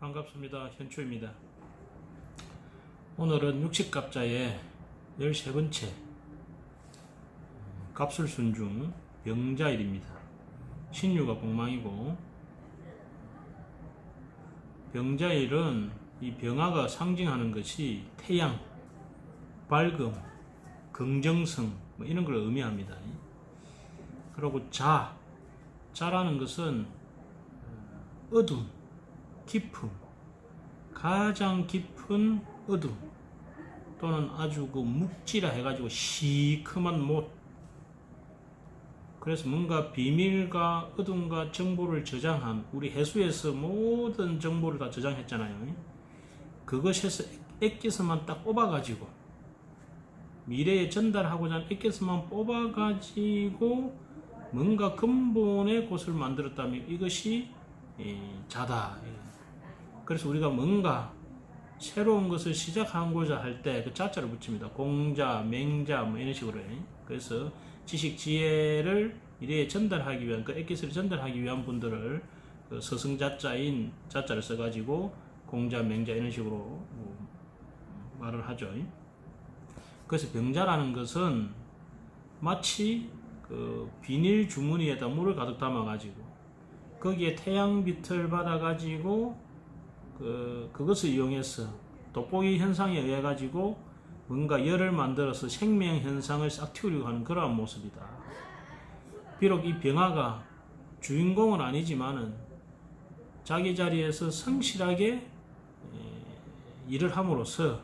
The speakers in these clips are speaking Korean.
반갑습니다. 현초입니다. 오늘은 60갑자의 13번째 갑술순중 병자일입니다. 신유가 공망이고 병자일은 이 병화가 상징하는 것이 태양, 밝음, 긍정성 뭐 이런 걸 의미합니다. 그리고 자, 자라는 것은 어둠, 깊음, 가장 깊은 어둠 또는 아주 그 묵지라 해가지고 시커먼 못 그래서 뭔가 비밀과 어둠과 정보를 저장한 우리 해수에서 모든 정보를 다 저장했잖아요. 그것에서 액기스만 딱 뽑아가지고 미래에 전달하고자 하는 액기스만 뽑아가지고 뭔가 근본의 곳을 만들었다면 이것이 이 자다. 그래서 우리가 뭔가 새로운 것을 시작하고자 할 때 그 자자를 붙입니다. 공자, 맹자 뭐 이런 식으로. 해. 그래서 지식 지혜를 미래에 전달하기 위한 그 액기스를 전달하기 위한 분들을 그 서승자자인 자자를 써가지고 공자, 맹자 이런 식으로 뭐 말을 하죠. 그래서 병자라는 것은 마치 그 비닐 주머니에다 물을 가득 담아가지고 거기에 태양빛을 받아가지고 그 그것을 이용해서 돋보기 현상에 의해 가지고 뭔가 열을 만들어서 생명 현상을 싹 틔우려고 하는 그러한 모습이다. 비록 이 병화가 주인공은 아니지만은 자기 자리에서 성실하게 에, 일을 함으로써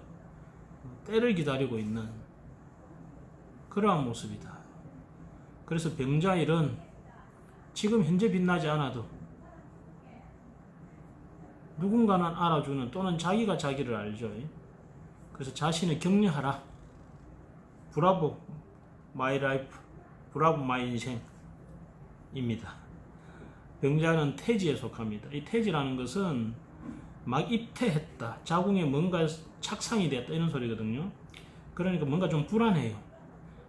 때를 기다리고 있는 그러한 모습이다. 그래서 병자일은 지금 현재 빛나지 않아도 누군가는 알아주는 또는 자기가 자기를 알죠. 그래서 자신을 격려하라. 브라보 마이 라이프, 브라보 마이 인생입니다. 병자는 태지에 속합니다. 이 태지라는 것은 막 입태했다. 자궁에 뭔가 착상이 됐다. 이런 소리거든요. 그러니까 뭔가 좀 불안해요.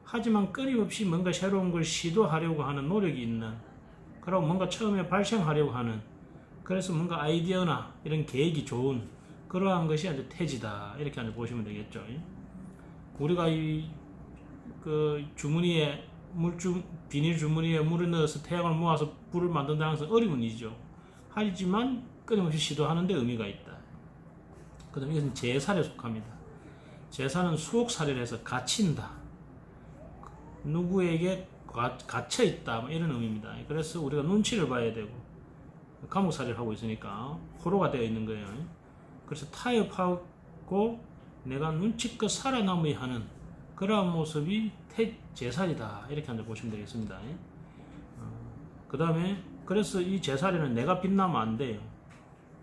하지만 끊임없이 뭔가 새로운 걸 시도하려고 하는 노력이 있는 그리고 뭔가 처음에 발생하려고 하는 그래서 뭔가 아이디어나 이런 계획이 좋은 그러한 것이 아주 태지다 이렇게 아주 보시면 되겠죠. 우리가 이 그 주머니에 물주 비닐 주머니에 물을 넣어서 태양을 모아서 불을 만든다는 것은 어려운 일이죠. 하지만 끊임없이 시도하는 데 의미가 있다. 그다음 이것은 제살에 속합니다. 제사는 수옥 살이를 해서 갇힌다. 누구에게 갇혀 있다 뭐 이런 의미입니다. 그래서 우리가 눈치를 봐야 되고 감옥살이를 하고 있으니까 호로가 되어 있는 거예요. 그래서 타협하고 내가 눈치껏 살아남아야 하는 그러한 모습이 제살이다 이렇게 한번 보시면 되겠습니다. 그 다음에 그래서 이 제살에는 내가 빛나면 안 돼요.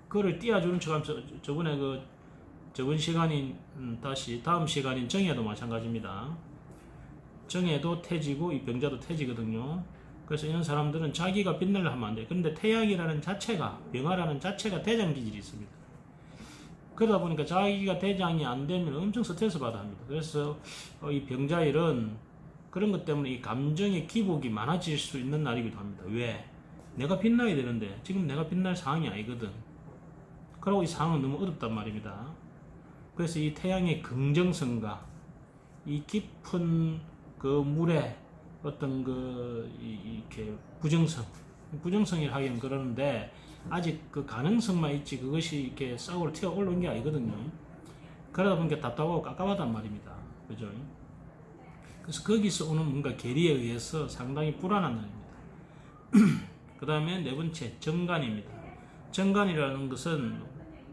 그거를 띄워주는 척하면서 저번에 그 저번 시간인 음, 다시 다음 시간인 정예도 마찬가지입니다. 정예도 태지고 이 병자도 태지거든요. 그래서 이런 사람들은 자기가 빛날려 하면 안 돼요. 그런데 태양이라는 자체가 병화라는 자체가 대장 기질이 있습니다. 그러다 보니까 자기가 대장이 안 되면 엄청 스트레스 받아 합니다. 그래서 어, 이 병자일은 그런 것 때문에 이 감정의 기복이 많아질 수 있는 날이기도 합니다. 왜? 내가 빛나야 되는데 지금 내가 빛날 상황이 아니거든. 그리고 이 상황은 너무 어렵단 말입니다. 그래서 이 태양의 긍정성과 이 깊은 그 물의 어떤 그 이렇게 부정성, 부정성이라 하기는 그러는데 아직 그 가능성만 있지 그것이 이렇게 싹으로 튀어 올라온 게 아니거든요. 그러다 보니까 답답하고 깝깝하단 말입니다. 그죠? 그래서 거기서 오는 뭔가 계리에 의해서 상당히 불안한 날입니다. 그 다음에 네 번째, 정관입니다. 정관이라는 것은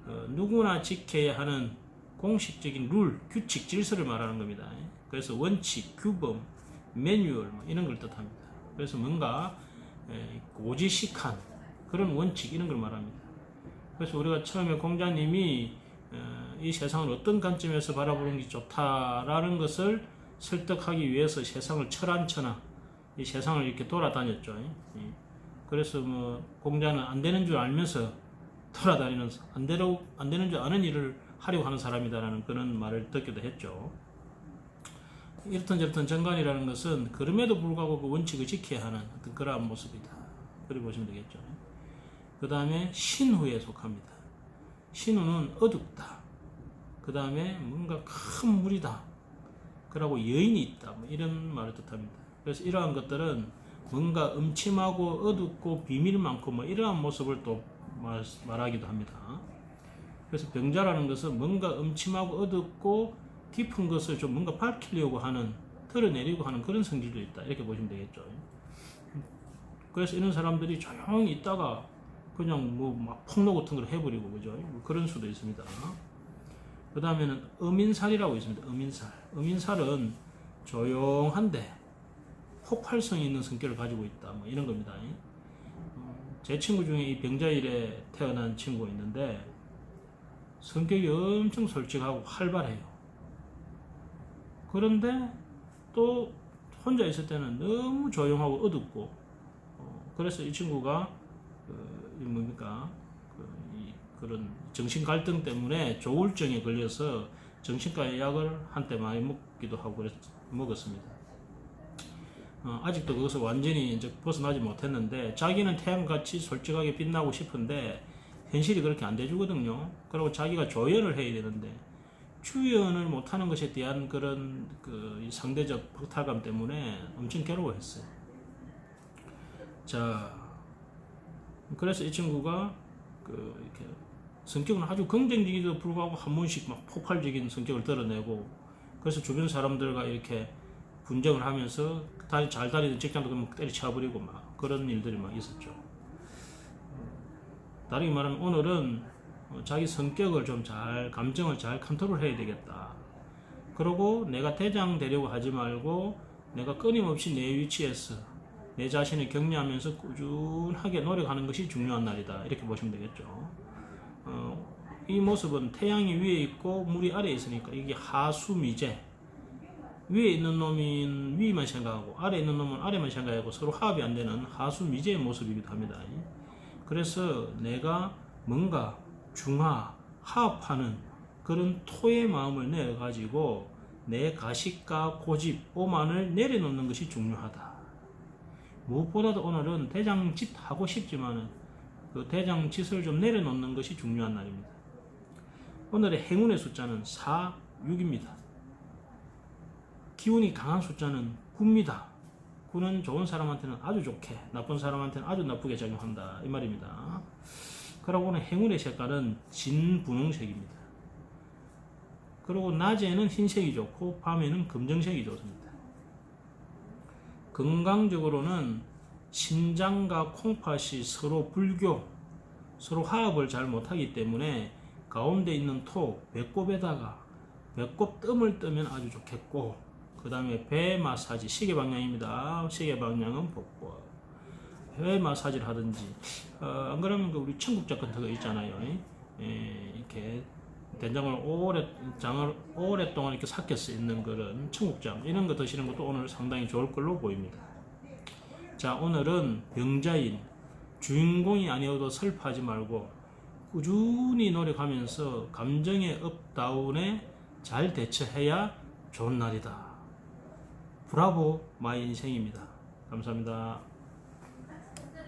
어, 누구나 지켜야 하는 공식적인 룰, 규칙, 질서를 말하는 겁니다. 그래서 원칙, 규범, 매뉴얼 뭐 이런 걸 뜻합니다. 그래서 뭔가 고지식한 그런 원칙 이런 걸 말합니다. 그래서 우리가 처음에 공자님이 어, 이 세상을 어떤 관점에서 바라보는 게 좋다라는 것을 설득하기 위해서 세상을 철안처나 이 세상을 이렇게 돌아다녔죠. 그래서 뭐 공자는 안 되는 줄 알면서 돌아다니는 안 되로 안 되는 줄 아는 일을 하려고 하는 사람이다라는 그런 말을 듣기도 했죠. 이렇든 저렇든 정관이라는 것은 그럼에도 불구하고 그 원칙을 지켜야 하는 어떤 그러한 모습이다. 그렇게 보시면 되겠죠. 그 다음에 신후에 속합니다. 신우는 어둡다. 그 다음에 뭔가 큰 물이다. 그러고 여인이 있다. 뭐 이런 말을 뜻합니다. 그래서 이러한 것들은 뭔가 음침하고 어둡고 비밀 많고 뭐 이러한 모습을 또 말, 말하기도 합니다. 그래서 병자라는 것은 뭔가 음침하고 어둡고 깊은 것을 좀 뭔가 밝히려고 하는 털어내리고 하는 그런 성질도 있다. 이렇게 보시면 되겠죠. 그래서 이런 사람들이 조용히 있다가 그냥 뭐 막 폭로 같은 걸 해버리고 그죠? 뭐 그런 수도 있습니다. 그 다음에는 음인살이라고 있습니다. 음인살. 음인살은 조용한데 폭발성이 있는 성격을 가지고 있다. 뭐 이런 겁니다. 어, 제 친구 중에 이 병자일에 태어난 친구가 있는데 성격이 엄청 솔직하고 활발해요. 그런데 또 혼자 있을 때는 너무 조용하고 어둡고 어, 그래서 이 친구가 그, 이 뭡니까 그, 이, 그런 정신 갈등 때문에 조울증에 걸려서 정신과 약을 한때 많이 먹기도 하고 그랬, 먹었습니다. 어, 아직도 그것을 완전히 이제 벗어나지 못했는데 자기는 태양같이 솔직하게 빛나고 싶은데 현실이 그렇게 안 돼주거든요. 그리고 자기가 조연을 해야 되는데 주연을 못하는 것에 대한 그런 그이 상대적 박탈감 때문에 엄청 괴로워했어요. 자, 그래서 이 친구가 그 이렇게 성격은 아주 긍정적이도 불구하고 한 번씩 막 폭발적인 성격을 드러내고 그래서 주변 사람들과 이렇게 분쟁을 하면서 다리 잘 다니던 직장도 그냥 때려쳐버리고 막 그런 일들이 막 있었죠. 다르게 말하면 오늘은 어, 자기 성격을 좀 잘 감정을 잘 컨트롤 해야 되겠다. 그리고 내가 대장 되려고 하지 말고 내가 끊임없이 내 위치에서 내 자신을 격려하면서 꾸준하게 노력하는 것이 중요한 날이다. 이렇게 보시면 되겠죠. 어, 이 모습은 태양이 위에 있고 물이 아래에 있으니까 이게 하수미제. 위에 있는 놈은 위만 생각하고 아래에 있는 놈은 아래만 생각하고 서로 화합이 안 되는 하수미제의 모습이기도 합니다. 그래서 내가 뭔가 중화, 화합하는 그런 토의 마음을 내가지고 내 가식과 고집, 오만을 내려놓는 것이 중요하다. 무엇보다도 오늘은 대장짓 하고 싶지만은 그 대장짓을 좀 내려놓는 것이 중요한 날입니다. 오늘의 행운의 숫자는 4, 6입니다. 기운이 강한 숫자는 9입니다. 9는 좋은 사람한테는 아주 좋게, 나쁜 사람한테는 아주 나쁘게 작용한다. 이 말입니다. 오늘 행운의 색깔은 진분홍색입니다. 그리고 낮에는 흰색이 좋고 밤에는 검정색이 좋습니다. 건강적으로는 신장과 콩팥이 서로 불교, 서로 화합을 잘 못하기 때문에 가운데 있는 토, 배꼽에다가 배꼽 뜸을 뜨면 아주 좋겠고 그 다음에 배 마사지, 시계 방향입니다. 시계 방향은 복부. 배 마사지를 하든지 어, 안 그러면 그 우리 청국장 같은 거 있잖아요. 예, 이렇게 된장을 오래 장을 오랫동안 이렇게 삭혀서 있는 그런 청국장 이런 거 드시는 것도 오늘 상당히 좋을 걸로 보입니다. 자 오늘은 병자인 주인공이 아니어도 슬퍼하지 말고 꾸준히 노력하면서 감정의 업다운에 잘 대처해야 좋은 날이다. 브라보 마이 인생입니다. 감사합니다.